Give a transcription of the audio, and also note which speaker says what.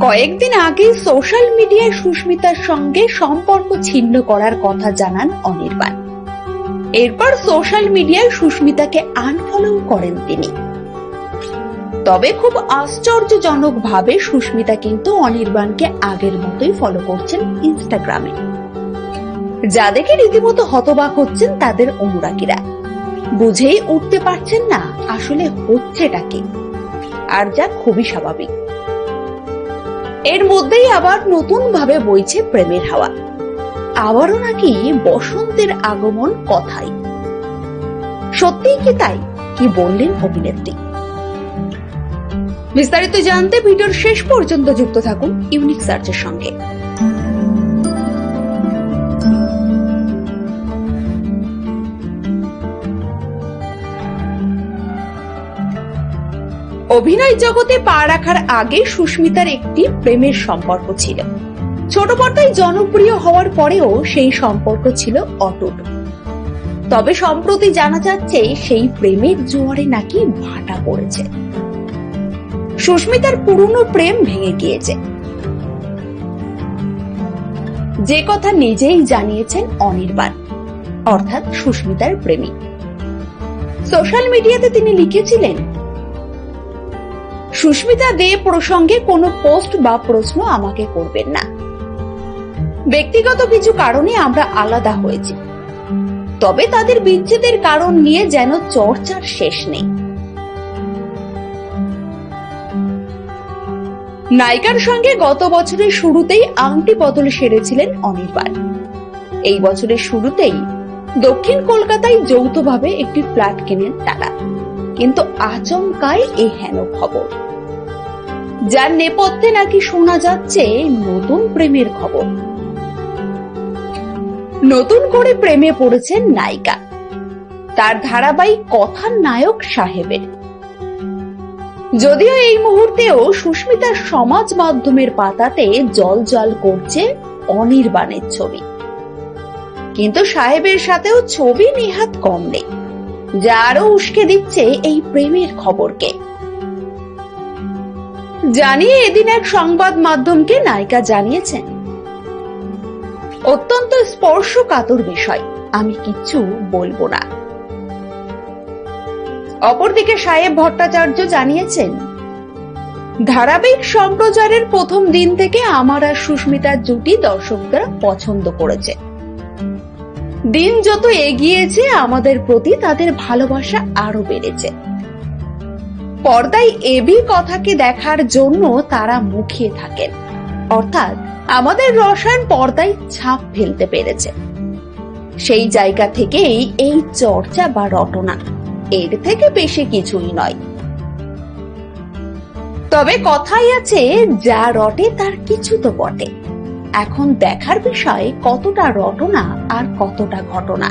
Speaker 1: কয়েকদিন আগে সোশ্যাল মিডিয়ায় সুস্মিতার সঙ্গে সম্পর্ক ছিন্ন করার কথা জানান অনির্বাণ। এরপর সোশ্যাল মিডিয়ায় সুস্মিতাকে আনফলো করেন তিনি। তবে খুব আশ্চর্যজনক ভাবে সুস্মিতা কিন্তু অনির্বাণকে আগের মতোই ফলো করছেন ইনস্টাগ্রামে। যা দেখে রীতিমতো হতবাক হচ্ছেন তাদের অনুরাগীরা। বুঝেই উঠতে পারছেন না আসলে হচ্ছেটা কি। আর যা খুবই স্বাভাবিক। এর মধ্যেই আবার নতুন ভাবে বইছে প্রেমের হাওয়া। আবারও নাকি বসন্তের আগমন কথাই। সত্যিই কি তাই? কি বললেন অভিনেত্রী? বিস্তারিত জানতে ভিডিওর শেষ পর্যন্ত যুক্ত থাকুন ইউনিক সার্চের সঙ্গে। অভিনয় জগতে পা রাখার আগে সুস্মিতার একটি প্রেমের সম্পর্ক ছিল। ছোট পর্দায় জনপ্রিয় হওয়ার পরেও সেই সম্পর্ক ছিল অটুট। তবে সম্প্রতি জানা যাচ্ছে, সেই প্রেমের জোয়ারে নাকি ভাটা পড়েছে। সুস্মিতার পুরনো প্রেম ভেঙে গিয়েছে। যে কথা নিজেই জানিয়েছেন অনির্বাণ, অর্থাৎ সুস্মিতার প্রেমিক সোশ্যাল মিডিয়াতে তিনি লিখেছিলেন সুস্মিতা দে প্রসঙ্গে কোনো পোস্ট বা প্রশ্ন আমাকে করবেন না। ব্যক্তিগত কিছু কারণে আমরা আলাদা হয়েছি। তবে তাদের বিচ্ছেদের কারণ নিয়ে যেন চর্চার শেষ নেই। নায়িকার সঙ্গে গত বছরের শুরুতেই আংটি বদল সেরেছিলেন অনির্বাণ। এই বছরের শুরুতেই দক্ষিণ কলকাতায় যৌথভাবে একটি ফ্ল্যাট কেনেন তারা। কিন্তু আচমকাই এই হেন খবর। যার নেপথ্যে নাকি শোনা যাচ্ছে নতুন প্রেমের খবর। নতুন করে প্রেমে পড়েছেন নায়িকা। তার ধারাবাহিক কথার নায়ক সাহেবের। যদিও এই মুহূর্তেও সুস্মিতার সমাজ মাধ্যমের পাতাতে জল জল করছে অনির্বাণের ছবি। কিন্তু সাহেবের সাথেও ছবি নেহাত কম নেই। যা আরও উস্কে দিচ্ছে এই প্রেমের খবরকে। জানিয়ে এদিন এক সংবাদ মাধ্যমকে নায়িকা জানিয়েছেন। অত্যন্ত স্পর্শকাতর বিষয়, আমি কিচ্ছু বলব না। অপরদিকে সাহেব ভট্টাচার্য জানিয়েছেন, ধারাবাহিক সম্প্রচারের প্রথম দিন থেকে আমার আর সুস্মিতার জুটি দর্শকরা পছন্দ করেছে। দিন যত এগিয়েছে, আমাদের প্রতি তাদের ভালোবাসা আরও বেড়েছে। পর্দায় এবি কথাকে দেখার জন্য তারা মুখিয়ে থাকেন। অর্থাৎ আমাদের রসায়ন পর্দায় ছাপ ফেলতে পেরেছে। সেই জায়গা থেকেই এই চর্চা বা রটনা। এর থেকে বেশি কিছুই নয়। তবে কথাই আছে, যা রটে তার কিছু তো বটে। এখন দেখার বিষয় কতটা রটনা আর কতটা ঘটনা।